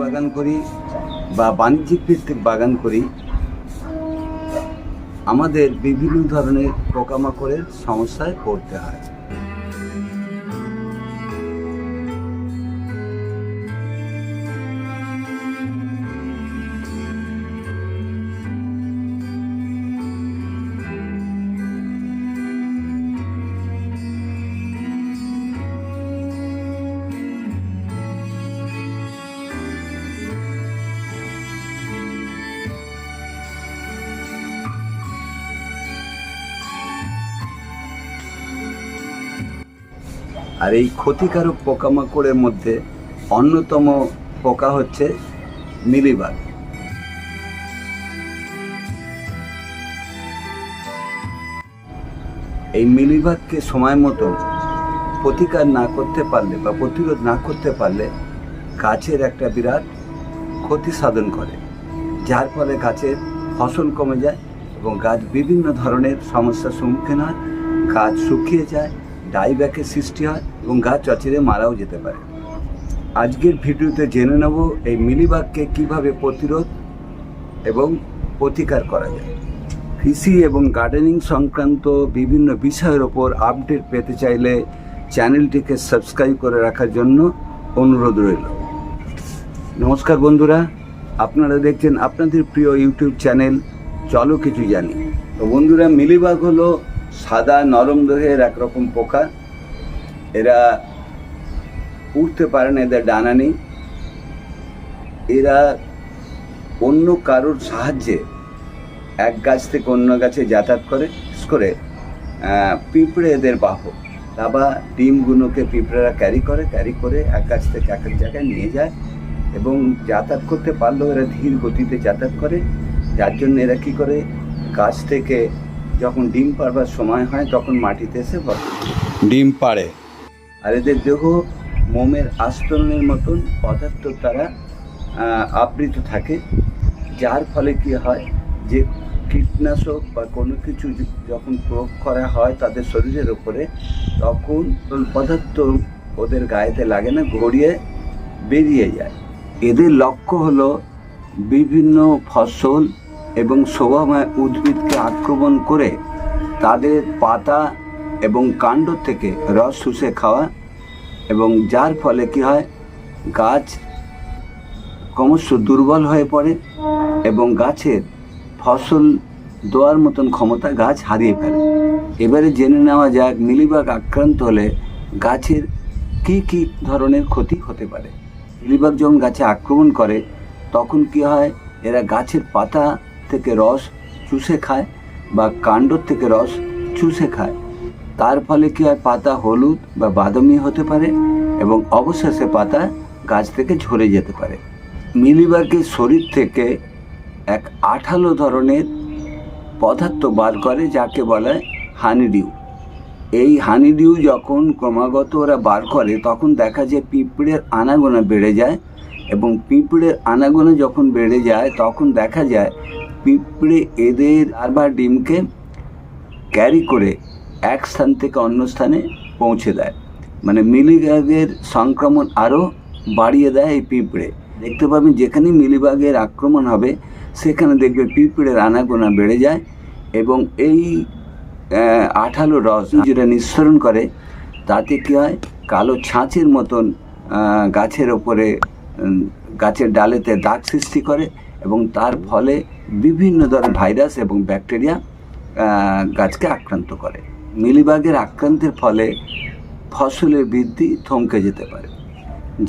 বাগান করি বা বাণিজ্যিক ভিত্তিক বাগান করি আমাদের বিভিন্ন ধরনের পোকামাকড়ের সমস্যায় পড়তে হয়। আর এই ক্ষতিকারক পোকামাকড়ের মধ্যে অন্যতম পোকা হচ্ছে মিলিবাগ। এই মিলিবাগকে সময় মতো প্রতিকার না করতে পারলে বা প্রতিরোধ না করতে পারলে গাছের একটা বিরাট ক্ষতি সাধন করে, যার ফলে গাছের ফসল কমে যায় এবং গাছ বিভিন্ন ধরনের সমস্যার সম্মুখীন হয়, গাছ শুকিয়ে যায় ডাইব্যাকের সৃষ্টি হয় এবং গাছ অচিরে মারাও যেতে পারে। আজকের ভিডিওতে জেনে নেব এই মিলিবাগকে কীভাবে প্রতিরোধ এবং প্রতিকার করা যায়। কৃষি এবং গার্ডেনিং সংক্রান্ত বিভিন্ন বিষয়ের ওপর আপডেট পেতে চাইলে চ্যানেলটিকে সাবস্ক্রাইব করে রাখার জন্য অনুরোধ রইল। নমস্কার বন্ধুরা, আপনারা দেখছেন আপনাদের প্রিয় ইউটিউব চ্যানেল চলো কিছু জানি। তো বন্ধুরা, মিলিবাগ হলো সাদা নরম দেহের একরকম পোকা। এরা উঠতে পারে না, এদের ডানা নেই। এরা অন্য কারোর সাহায্যে এক গাছ থেকে অন্য গাছে যাতায়াত করে করে পিঁপড়ে এদের বাহক। আবার ডিমগুলোকে পিঁপড়েরা ক্যারি করে ক্যারি করে এক গাছ থেকে এক এক জায়গায় নিয়ে যায় এবং যাতায়াত করতে পারলেও এরা ধীর গতিতে যাতায়াত করে। যার জন্য এরা কী করে? গাছ থেকে যখন ডিম পাড়বার সময় হয় তখন মাটিতে এসে বসে ডিম পাড়ে। আর এদের দেহ মোমের আস্তরণের মতন পদার্থ তারা আবৃত থাকে যার ফলে কি হয় যে কীটনাশক বা কোনো কিছু যখন প্রয়োগ করা হয় তাদের শরীরের ওপরে তখন পদার্থ ওদের গায়েতে লাগে না গড়িয়ে বেরিয়ে যায়। এদের লক্ষ্য হলো বিভিন্ন ফসল এবং শোভাময় উদ্ভিদকে আক্রমণ করে তাদের পাতা এবং কাণ্ড থেকে রস শুষে খাওয়া এবং যার ফলে কি হয়, গাছ ক্রমশ দুর্বল হয়ে পড়ে এবং গাছের ফসল দেওয়ার মতন ক্ষমতা গাছ হারিয়ে ফেলে। এবারে জেনে নেওয়া যাক, মিলিবাগ আক্রান্ত হলে গাছের কি কি ধরনের ক্ষতি হতে পারে? মিলিবাগ যখন গাছে আক্রমণ করে, তখন কি হয়, এরা গাছের পাতা থেকে রস চুষে খায় বা কাণ্ড থেকে রস চুষে খায়। তার ফলে কি হয়? পাতা হলুদ বা বাদামি হতে পারে এবং অবশেষে পাতা গাছ থেকে ঝরে যেতে পারে। মিলিবাগের শরীর থেকে এক আঠালো ধরনের পদার্থ বার করে যাকে বলা হয় হানিডিউ। এই হানিডিউ যখন ক্রমাগত ওরা বার করে, তখন দেখা যায় পিঁপড়ের আনাগোনা বেড়ে যায় এবং পিঁপড়ের আনাগোনা যখন বেড়ে যায়, তখন দেখা যায় পিঁপড়ে এদের বারবার ডিমকে ক্যারি করে এক স্থান থেকে অন্য স্থানে পৌঁছে দেয়। মানে মিলিবাগের সংক্রমণ আরও বাড়িয়ে দেয় এই পিঁপড়ে। দেখতে পাবেন যেখানেই মিলিবাগের আক্রমণ হবে, সেখানে দেখবে পিঁপড়ের আনাগোনা বেড়ে যায় এবং এই আঠালো রস যেটা নিঃসরণ করে, তাতে কী হয়? কালো ছাঁচের মতন গাছের ওপরে গাছের ডালেতে দাগ সৃষ্টি করে এবং তার ফলে বিভিন্ন ধরনের ভাইরাস এবং ব্যাকটেরিয়া গাছকে আক্রান্ত করে। মিলিবাগের আক্রান্তের ফলে ফসলের বৃদ্ধি থমকে যেতে পারে,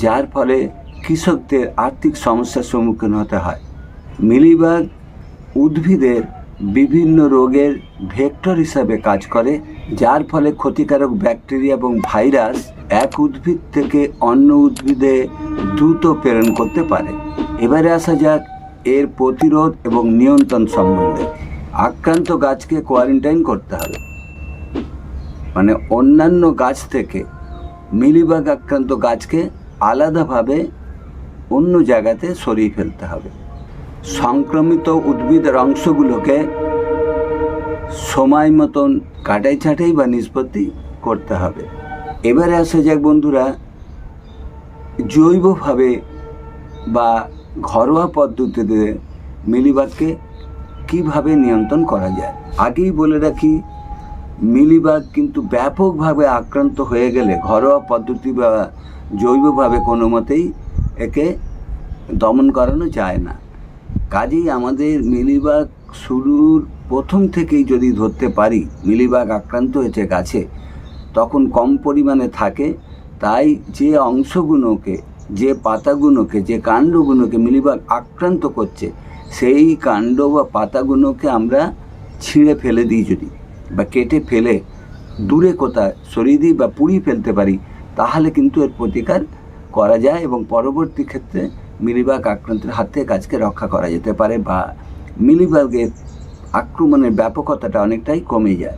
যার ফলে কৃষকদের আর্থিক সমস্যার সম্মুখীন হতে হয়। মিলিবাগ উদ্ভিদের বিভিন্ন রোগের ভেক্টর হিসাবে কাজ করে, যার ফলে ক্ষতিকারক ব্যাকটেরিয়া এবং ভাইরাস এক উদ্ভিদ থেকে অন্য উদ্ভিদে দ্রুত প্রেরণ করতে পারে। এবারে আসা যাক এর প্রতিরোধ এবং নিয়ন্ত্রণ সম্বন্ধে। আক্রান্ত গাছকে কোয়ারেন্টাইন করতে হবে। মানে অন্যান্য গাছ থেকে মিলিবাগ আক্রান্ত গাছকে আলাদাভাবে অন্য জায়গাতে সরিয়ে ফেলতে হবে। সংক্রমিত উদ্ভিদের অংশগুলোকে সময় মতন কাটাই ছাটাই বা নিষ্পত্তি করতে হবে। এবারে আসা যাক বন্ধুরা, জৈবভাবে বা ঘরোয়া পদ্ধতিতে মিলিবাগকে কীভাবে নিয়ন্ত্রণ করা যায়? আগেই বলে রাখি, মিলিবাগ কিন্তু ব্যাপকভাবে আক্রান্ত হয়ে গেলে ঘরোয়া পদ্ধতি বা জৈবভাবে কোনো মতেই একে দমন করানো যায় না। কাজেই আমাদের মিলিবাগ শুরুর প্রথম থেকেই যদি ধরতে পারি, মিলিবাগ আক্রান্ত হয়েছে গাছে, তখন কম পরিমাণে থাকে, তাই যে অংশগুলোকে যে পাতাগুলোকে যে কাণ্ডগুলোকে মিলিবাগ আক্রান্ত করছে, সেই কাণ্ড বা পাতাগুলোকে আমরা ছিঁড়ে ফেলে দিই যদি বা কেটে ফেলে দূরে কোথায় সরিয়ে দিই বা পুড়িয়ে ফেলতে পারি, তাহলে কিন্তু এর প্রতিকার করা যায় এবং পরবর্তী ক্ষেত্রে মিলিবাগ আক্রান্তের হাত থেকে গাছকে রক্ষা করা যেতে পারে বা মিলিবাগের আক্রমণের ব্যাপকতাটা অনেকটাই কমে যায়।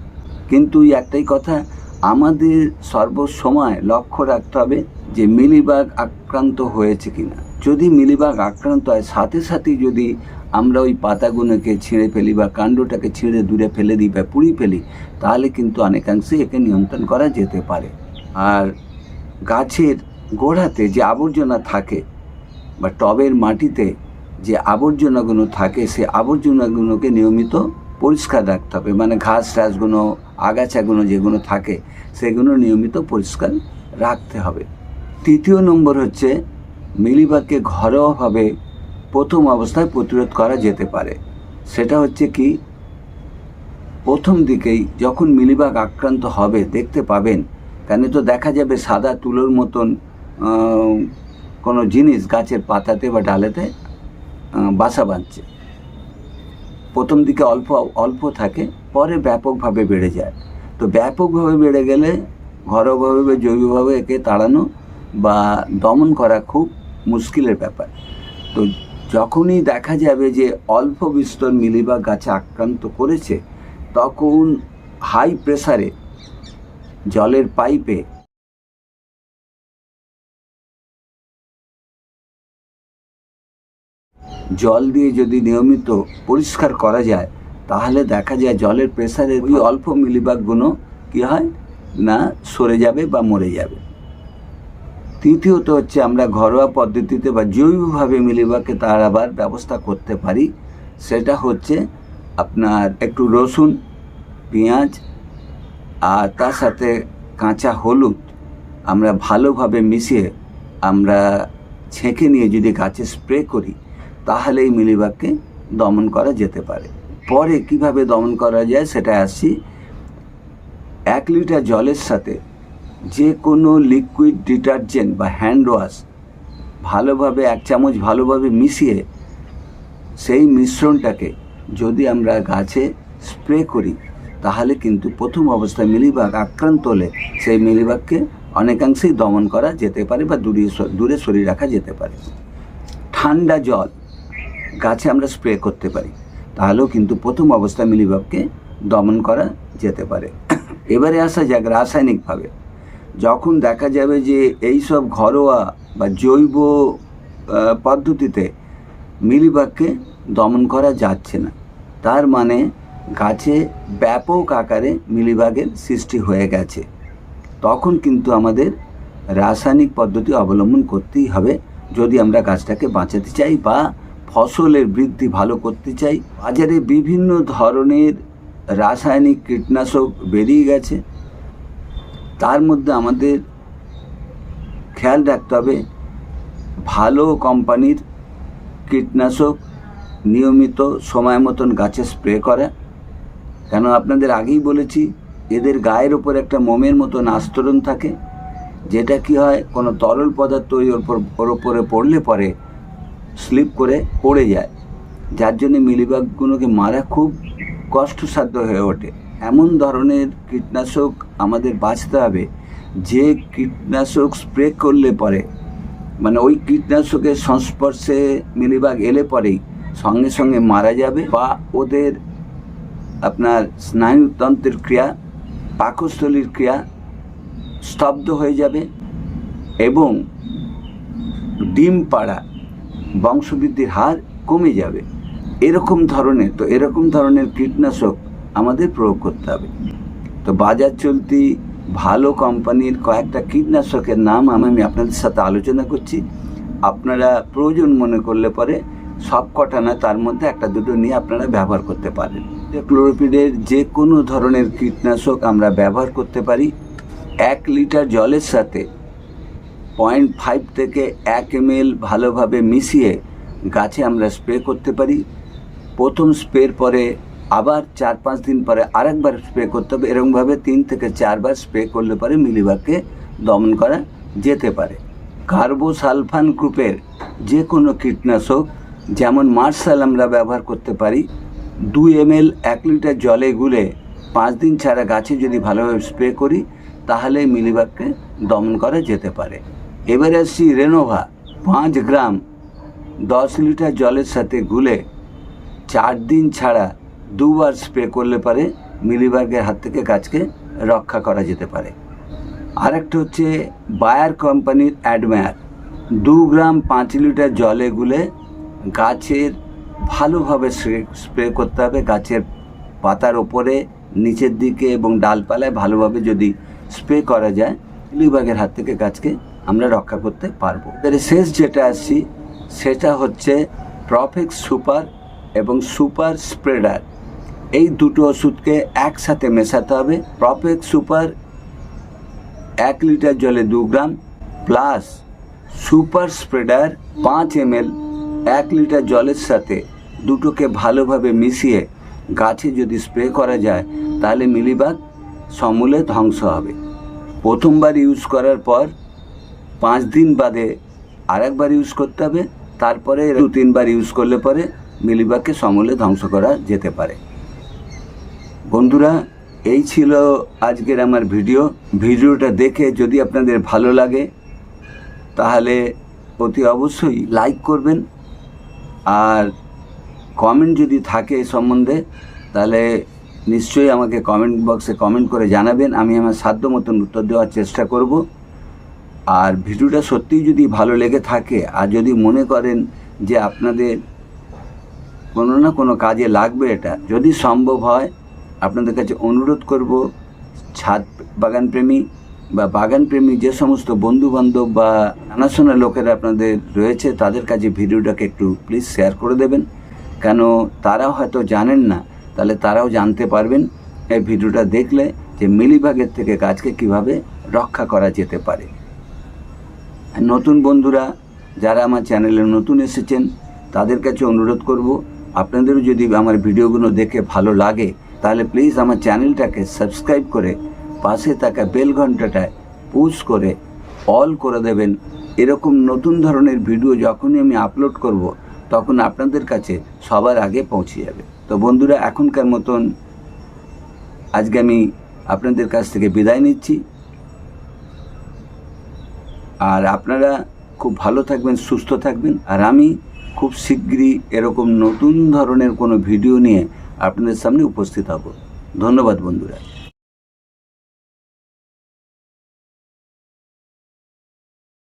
কিন্তু একটাই কথা আমাদের সর্বসময় লক্ষ্য রাখতে হবে যে মিলিবাগ আক্রান্ত হয়েছে কিনা। যদি মিলিবাগ আক্রান্ত হয়, সাথে সাথেই যদি আমরা ওই পাতাগুলোকে ছিঁড়ে ফেলি বা কাণ্ডটাকে ছিঁড়ে দূরে ফেলে দিই বা পুড়িয়ে ফেলি, তাহলে কিন্তু অনেকাংশে একে নিয়ন্ত্রণ করা যেতে পারে। আর গাছের গোড়াতে যে আবর্জনা থাকে বা টবের মাটিতে যে আবর্জনাগুলো থাকে, সে আবর্জনাগুলোকে নিয়মিত পরিষ্কার রাখতে হবে। মানে ঘাস টাসগুলো, আগাছাগুলো যেগুলো থাকে, সেগুলো নিয়মিত পরিষ্কার রাখতে হবে। তৃতীয় নম্বর হচ্ছে, মিলিবাগকে ঘরোয়াভাবে প্রথম অবস্থায় প্রতিরোধ করা যেতে পারে। সেটা হচ্ছে কি, প্রথম দিকেই যখন মিলিবাগ আক্রান্ত হবে, দেখতে পাবেন, কেন তো দেখা যাবে সাদা তুলোর মতন কোনো জিনিস গাছের পাতাতে বা ডালেতে বাসা বাঁধছে। প্রথম দিকে অল্প অল্প থাকে, পরে ব্যাপকভাবে বেড়ে যায়। তো ব্যাপকভাবে বেড়ে গেলে ঘরোয়াভাবে বা জৈবভাবে একে তাড়ানো বা দমন করা খুব মুশকিলের ব্যাপার। তো যখনই দেখা যাবে যে অল্প বিস্তর মিলিবাগ গাছে আক্রান্ত করেছে, তখন হাই প্রেসারে জলের পাইপে জল দিয়ে যদি নিয়মিত পরিষ্কার করা যায়, তাহলে দেখা যায় জলের প্রেসারে ওই অল্প মিলিবাগগুলো কী হয়? না, সরে যাবে বা মরে যাবে। তৃতীয়ত হচ্ছে আমরা ঘরোয়া পদ্ধতিতে বা জৈবভাবে মিলিবাগকে তার আবার ব্যবস্থা করতে পারি। সেটা হচ্ছে আপনার একটু রসুন, পেঁয়াজ আর তার সাথে কাঁচা হলুদ আমরা ভালোভাবে মিশিয়ে আমরা ছেঁকে নিয়ে যদি গাছে স্প্রে করি তাহলে এই মিলিবাগকে দমন করা যেতে পারে। পরে কীভাবে দমন করা যায় সেটা আসছি। এক লিটার জলের সাথে যে কোনো লিকুইড ডিটারজেন্ট বা হ্যান্ড ওয়াশ ভালোভাবে, এক চামচ ভালোভাবে মিশিয়ে সেই মিশ্রণটাকে যদি আমরা গাছে স্প্রে করি, তাহলে কিন্তু প্রথম অবস্থায় মিলিবাগ আক্রান্ত হলে সেই মিলিবাগকে অনেকাংশেই দমন করা যেতে পারে বা দূরে দূরে সরিয়ে রাখা যেতে পারে। ঠান্ডা জল গাছে আমরা স্প্রে করতে পারি, তাহলেও কিন্তু প্রথম অবস্থায় মিলিবাগকে দমন করা যেতে পারে। এবারে আসা যাক রাসায়নিকভাবে। যখন দেখা যাবে যে এই সব ঘরোয়া বা জৈব পদ্ধতিতে মিলিবাগকে দমন করা যাচ্ছে না, তার মানে গাছে ব্যাপক আকারে মিলিবাগের সৃষ্টি হয়ে গেছে। তখন কিন্তু আমাদের রাসায়নিক পদ্ধতি অবলম্বন করতেই হবে, যদি আমরা গাছটাকে বাঁচাতে চাই বা ফসলের বৃদ্ধি ভালো করতে চাই। বাজারে বিভিন্ন ধরনের রাসায়নিক কীটনাশক বেরিয়ে গেছে। তার মধ্যে আমাদের খেয়াল রাখতে হবে, ভালো কোম্পানির কীটনাশক নিয়মিত সময় মতন গাছে স্প্রে করা। কেন আপনাদের আগেই বলেছি, এদের গায়ের ওপর একটা মোমের মতন আস্তরণ থাকে, যেটা কি হয়, কোনো তরল পদার্থ ওর ওপরে পড়লে পরে স্লিপ করে পড়ে যায়। যার জন্য মিলিবাগগুলোকে মারা খুব কষ্টসাধ্য হয়ে ওঠে। এমন ধরনের কীটনাশক আমাদের বাঁচতে হবে, যে কীটনাশক স্প্রে করলে পরে মানে ওই কীটনাশকের সংস্পর্শে মিলিবাগ এলে পরেই সঙ্গে সঙ্গে মারা যাবে বা ওদের আপনার স্নায়ুতন্ত্রের ক্রিয়া, পাকস্থলীর ক্রিয়া স্তব্ধ হয়ে যাবে এবং ডিম পাড়া বংশবৃদ্ধির হার কমে যাবে। এরকম ধরনের, তো এরকম ধরনের কীটনাশক আমাদের প্রয়োগ করতে হবে। তো বাজার চলতি ভালো কোম্পানির কয়েকটা কীটনাশকের নাম আমি আপনাদের সাথে আলোচনা করছি। আপনারা প্রয়োজন মনে করলে পরে সব কটা না, তার মধ্যে একটা দুটো নিয়ে আপনারা ব্যবহার করতে পারেন। ক্লোরোপিডের যে কোনো ধরনের কীটনাশক আমরা ব্যবহার করতে পারি। এক লিটার জলের সাথে পয়েন্ট ফাইভ থেকে এক এম ভালোভাবে মিশিয়ে গাছে আমরা স্প্রে করতে পারি। প্রথম স্প্রের পরে আবার চার পাঁচ দিন পরে আরেকবার স্প্রে করতে হবে। এরকমভাবে তিন থেকে চারবার স্প্রে করলে পরে মিলিবাগকে দমন করা যেতে পারে। কার্বোসালফান গ্রুপের যে কোনো কীটনাশক, যেমন মার্শাল আমরা ব্যবহার করতে পারি, দুই এম এল এক লিটার জলে গুলে পাঁচ দিন ছাড়া গাছে যদি ভালোভাবে স্প্রে করি, তাহলে মিলিবাগকে দমন করা যেতে পারে। এবারে আসছি রেনোভা পাঁচ গ্রাম দশ লিটার জলের সাথে গুলে চার দিন ছাড়া দুবার স্প্রে করলে পারে মিলিবাগের হাত থেকে গাছকে রক্ষা করা যেতে পারে। আরেকটা হচ্ছে বায়ার কোম্পানির অ্যাডমায়ার। দু গ্রাম পাঁচ লিটার জলে গুলে গাছের ভালোভাবে স্প্রে করতে হবে। গাছের পাতার ওপরে, নিচের দিকে এবং ডালপালায় ভালোভাবে যদি স্প্রে করা যায় মিলিবাগের হাত থেকে গাছকে আমরা রক্ষা করতে পারব। শেষ যেটা আসছি সেটা হচ্ছে প্রফেক্স সুপার এবং সুপার স্প্রেডার এই দুটো ওষুধকে একসাথে মেশাতে হবে। প্রফেক্স সুপার এক লিটার জলে দু গ্রাম প্লাস সুপার স্প্রেডার পাঁচ এম এক লিটার জলের সাথে দুটোকে ভালোভাবে মিশিয়ে গাছে যদি স্প্রে করা যায়, তাহলে মিলিবাগ সমূলে ধ্বংস হবে। প্রথমবার ইউজ করার পর পাঁচ দিন বাদে আরেকবার ইউজ করতে হবে, তারপরে দু তিনবার ইউজ করলে পরে মিলিবাগকে সমূলে ধ্বংস করা যেতে পারে। বন্ধুরা, এই ছিল আজকের আমার ভিডিও। ভিডিওটা দেখে যদি আপনাদের ভালো লাগে, তাহলে অতি অবশ্যই লাইক করবেন। আর কমেন্ট যদি থাকে এ সম্বন্ধে, তাহলে নিশ্চয়ই আমাকে কমেন্ট বক্সে কমেন্ট করে জানাবেন। আমি আমার সাধ্য মতন উত্তর দেওয়ার চেষ্টা করব। আর ভিডিওটা সত্যিই যদি ভালো লেগে থাকে, আর যদি মনে করেন যে আপনাদের কোনো না কোনো কাজে লাগবে এটা, যদি সম্ভব হয়, আপনাদের কাছে অনুরোধ করব, ছাদ বাগান প্রেমী বা বাগান প্রেমী যে সমস্ত বন্ধু বান্ধব বা জানাশোনা লোকেরা আপনাদের রয়েছে, তাদের কাছে ভিডিওটাকে একটু প্লিজ শেয়ার করে দেবেন। কেন তারাও হয়তো জানেন না, তাহলে তারাও জানতে পারবেন এই ভিডিওটা দেখলে যে মিলিবাগের থেকে গাছকে কীভাবে রক্ষা করা যেতে পারে। নতুন বন্ধুরা যারা আমার চ্যানেলে নতুন এসেছেন, তাদের কাছে অনুরোধ করব, আপনাদেরও যদি আমার ভিডিওগুলো দেখে ভালো লাগে, তাহলে প্লিজ আমার চ্যানেলটাকে সাবস্ক্রাইব করে পাশে থাকা বেল ঘন্টাটায় পুশ করে অল করে দেবেন। এরকম নতুন ধরনের ভিডিও যখনই আমি আপলোড করব, তখন আপনাদের কাছে সবার আগে পৌঁছে যাবে। তো বন্ধুরা, এখনকার মতন আজকে আমি আপনাদের কাছ থেকে বিদায় নিচ্ছি। আর আপনারা খুব ভালো থাকবেন, সুস্থ থাকবেন। আর আমি খুব শীঘ্রই এরকম নতুন ধরনের কোনো ভিডিও নিয়ে আপনাদের সামনে উপস্থিত হব। ধন্যবাদ বন্ধুরা।